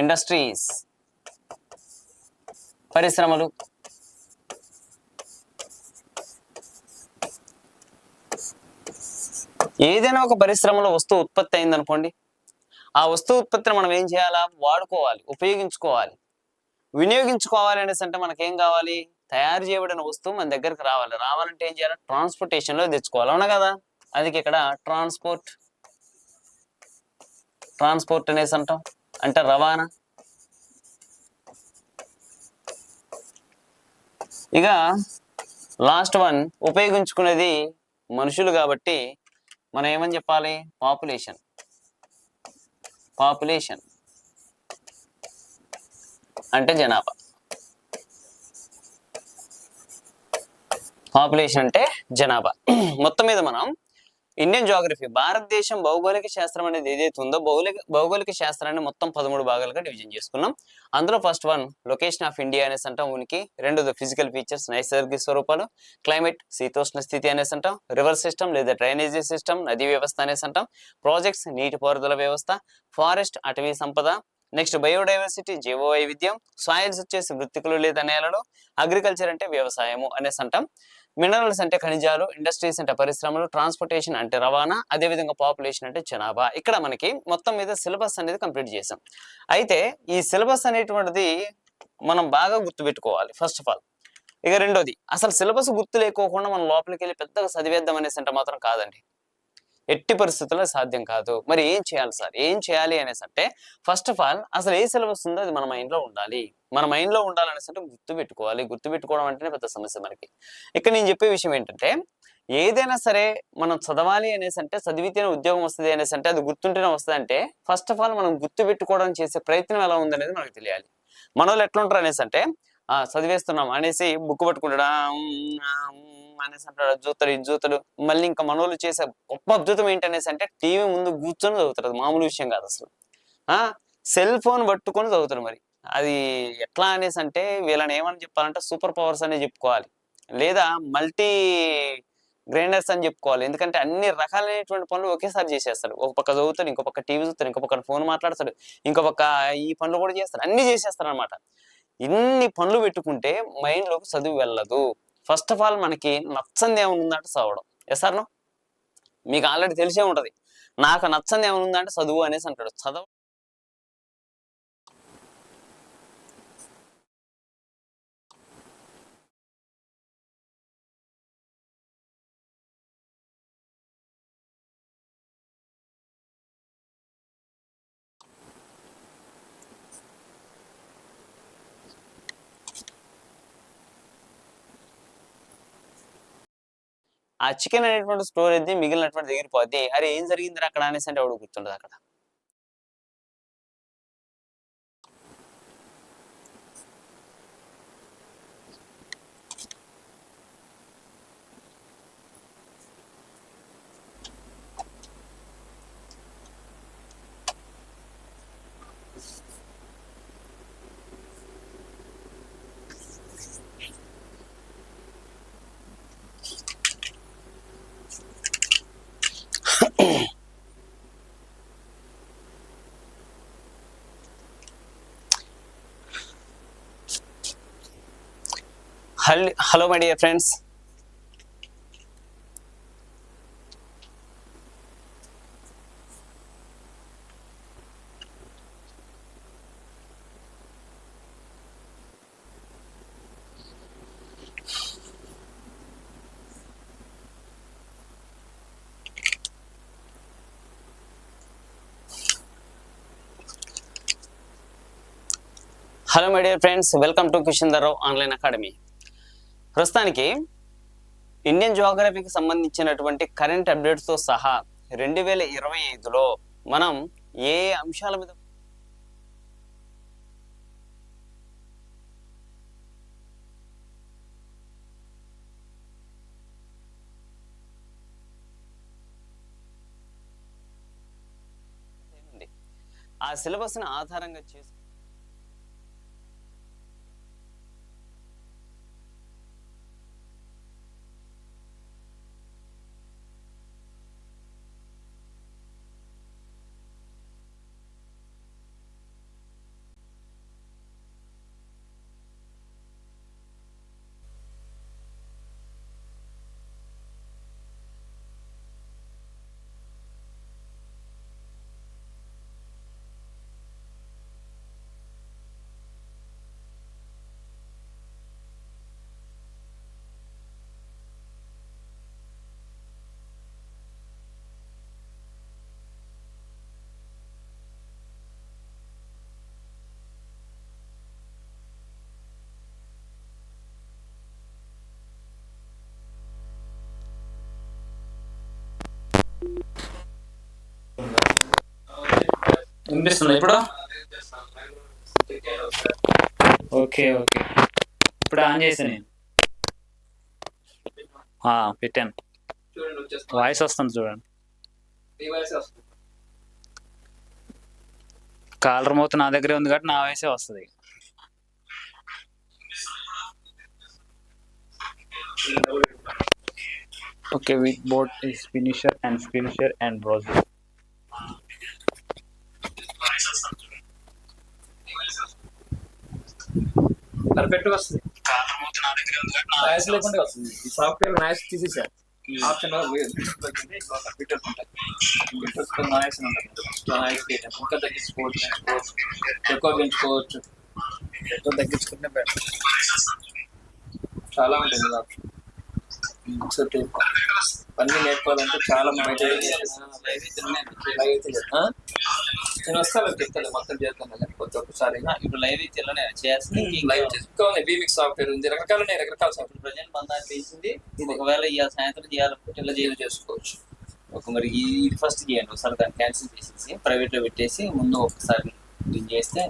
Industries పరిశ్రమలు ఏదైనా ఒక పరిశ్రమలో వస్తువు ఉత్పత్తి అయిందనుకోండి ఆ వస్తువు ఉత్పత్తిని మనం ఏం చేయాలా వాడుకోవాలి ఉపయోగించుకోవాలి వినియోగించుకోవాలి అనేసి అంటే మనకేం కావాలి తయారు చేయబడిన వస్తువు మన దగ్గరకు రావాలి రావాలంటే ఏం చేయాలి ట్రాన్స్పోర్టేషన్లో తెచ్చుకోవాలి అవునా కదా అందుకే ఇక్కడ ట్రాన్స్పోర్ట్ ట్రాన్స్పోర్ట్ అనేసి అంటాం అంటే రవాణా ఇక లాస్ట్ వన్ ఉపయోగించుకునేది మనుషులు కాబట్టి మనం ఏమని చెప్పాలి పాపులేషన్ పాపులేషన్ అంటే జనాభా పాపులేషన్ అంటే జనాభా మొత్తం మీద మనం ఇండియన్ జోగ్రఫీ భారతదేశం భౌగోళిక శాస్త్రం అనేది ఏదైతే ఉందో భౌగోళిక భౌగోళిక శాస్త్రాన్ని మొత్తం పదమూడు భాగాలుగా డివిజన్ చేసుకున్నాం అందులో first one location of India అనేసి అంటాం ఉనికి రెండోది ఫిజికల్ ఫీచర్స్ నైసర్గిక స్వరూపాలు క్లైమేట్ శీతోష్ణ స్థితి అనేసి అంటాం రివర్ సిస్టమ్ లేదా డ్రైనేజీ సిస్టమ్ నది వ్యవస్థ అనేసి అంటాం ప్రాజెక్ట్స్ నీటిపారుదల వ్యవస్థ ఫారెస్ట్ అటవీ సంపద నెక్స్ట్ బయోడైవర్సిటీ జీవ వైవిధ్యం సాయిల్స్ వచ్చేసి వృత్తికలు లేదా నేలలు అగ్రికల్చర్ అంటే వ్యవసాయము అనేసి అంటాం మినరల్స్ అంటే ఖనిజాలు ఇండస్ట్రీస్ అంటే పరిశ్రమలు ట్రాన్స్పోర్టేషన్ అంటే రవాణా అదేవిధంగా పాపులేషన్ అంటే జనాభా ఇక్కడ మనకి మొత్తం మీద సిలబస్ అనేది కంప్లీట్ చేసాం అయితే ఈ సిలబస్ అనేటువంటిది మనం బాగా గుర్తుపెట్టుకోవాలి ఫస్ట్ ఆఫ్ ఆల్ ఇక రెండోది అసలు సిలబస్ గుర్తు లేకోకుండా మనం లోపలికి వెళ్ళి పెద్దగా చదివేద్దాం అనేసి అంటే మాత్రం కాదండి ఎట్టి పరిస్థితుల్లో సాధ్యం కాదు మరి ఏం చేయాలి సార్ ఏం చేయాలి అనేసి అంటే ఫస్ట్ ఆఫ్ ఆల్ అసలు ఏ సిలబస్ ఉందో అది మన మైండ్లో ఉండాలి మన మైండ్లో ఉండాలనేసి అంటే గుర్తుపెట్టుకోవాలి గుర్తుపెట్టుకోవడం అంటేనే పెద్ద సమస్య మనకి ఇక్కడ నేను చెప్పే విషయం ఏంటంటే ఏదైనా సరే మనం చదవాలి అనేసి అంటే చదివితేనే ఉద్యోగం వస్తుంది అనేసి అంటే అది గుర్తుంటేనే వస్తుంది అంటే ఫస్ట్ ఆఫ్ ఆల్ మనం గుర్తు పెట్టుకోవడం చేసే ప్రయత్నం ఎలా ఉందనేది మనకు తెలియాలి మన వాళ్ళు ఎట్లా ఉంటారు అనేసి అంటే చదివేస్తున్నాం అనేసి బుక్ పట్టుకుంటాం మానేసి అంటాడు చూస్తాడు ఇది చూస్తాడు మళ్ళీ ఇంకా మనోళ్ళు చేసే గొప్ప అద్భుతం ఏంటనేసి అంటే టీవీ ముందు కూర్చొని చదువుతారు మామూలు విషయం కాదు అసలు ఆ సెల్ ఫోన్ పట్టుకొని చదువుతారు మరి అది ఎట్లా అనేసి అంటే వీళ్ళని ఏమని చెప్పాలంటే సూపర్ పవర్స్ అనే చెప్పుకోవాలి లేదా మల్టీ గ్రైండర్స్ అని చెప్పుకోవాలి ఎందుకంటే అన్ని రకాలైనటువంటి పనులు ఒకేసారి చేసేస్తాడు ఒక పక్క చదువుతాడు ఇంకో పక్క టీవీ చూస్తాడు ఇంకో పక్క ఫోన్ మాట్లాడతాడు ఇంకో పక్క ఈ పనులు కూడా చేస్తారు అన్ని చేసేస్తాడు అనమాట ఇన్ని పనులు పెట్టుకుంటే మైండ్లోకి చదువు వెళ్ళదు ఫస్ట్ ఆఫ్ ఆల్ మనకి నచ్చంది ఏమనుందంటే చదవడం ఎస్ సార్ మీకు ఆల్రెడీ తెలిసే ఉంటుంది నాకు నచ్చంది ఏమనుందంటే చదువు అనేసి అంటాడు చదవ ఆ చికెన్ అనేటువంటి స్టోర్ అయితే మిగిలినటువంటి దగ్గరికి పోతే అరే ఏం జరిగింది అక్కడ అనేసి అంటే అక్కడ Hello my dear friends, welcome to Kishan Dharao Online Academy. ప్రస్తుతానికి ఇండియన్ జోగ్రఫీకి సంబంధించినటువంటి కరెంట్ అప్డేట్స్తో సహా రెండు వేల ఇరవై ఐదులో మనం ఏ అంశాల మీద ఆ సిలబస్ని ఆధారంగా చేసుకు వినిపిస్తుంది ఇప్పుడు ఓకే ఓకే ఇప్పుడు ఆన్ చేసి నేను పెట్టాను వాయిస్ వస్తుంది చూడండి కాలర్ మౌత్ నా దగ్గరే ఉంది కాబట్టి నా వాయిసే వస్తుంది Thank you. okay with boat is finisher and finisher and browser perfect వస్తుంది నాయిస్ లేకుండా వస్తుంది ఈ సాఫ్ట్వేర్ నాయిస్ తీసేసారు ఆప్షన్ ఫిల్టర్స్ ఉంటాయి ఫిల్టర్స్ నాయిస్ ఉంటుంది నాయిస్ ఇంకా తగ్గించుకోవచ్చు పెంచుకోవచ్చు ఎక్కువ పెంచుకోవచ్చు ఎక్కువ తగ్గించుకుంటే బెటర్ చాలా ఉంటుంది ఇలా పని టేప్ నేర్పాలంటే చాలా మంచి నేను వస్తాను చెప్తాను మొత్తం చేస్తాను లేకపోతే ఒకసారి ఇప్పుడు లైవ్ ఇచ్చేలానే చేస్తుంది లైవ్ చేసుకోవాలి బీమిక్ సాఫ్ట్వేర్ ఉంది రకరకాల రకరకాల సాఫ్ట్వేర్ ప్రజెంట్ బందా చేసింది ఒకవేళ ఈ సాయంత్రం చేయాలనుకుంటే ఇలా చేయాలి చేసుకోవచ్చు ఒక మరి ఈ ఫస్ట్ చేయండి ఒకసారి దాన్ని క్యాన్సిల్ చేసేసి ప్రైవేట్లో పెట్టేసి ముందు ఒకసారి చేస్తే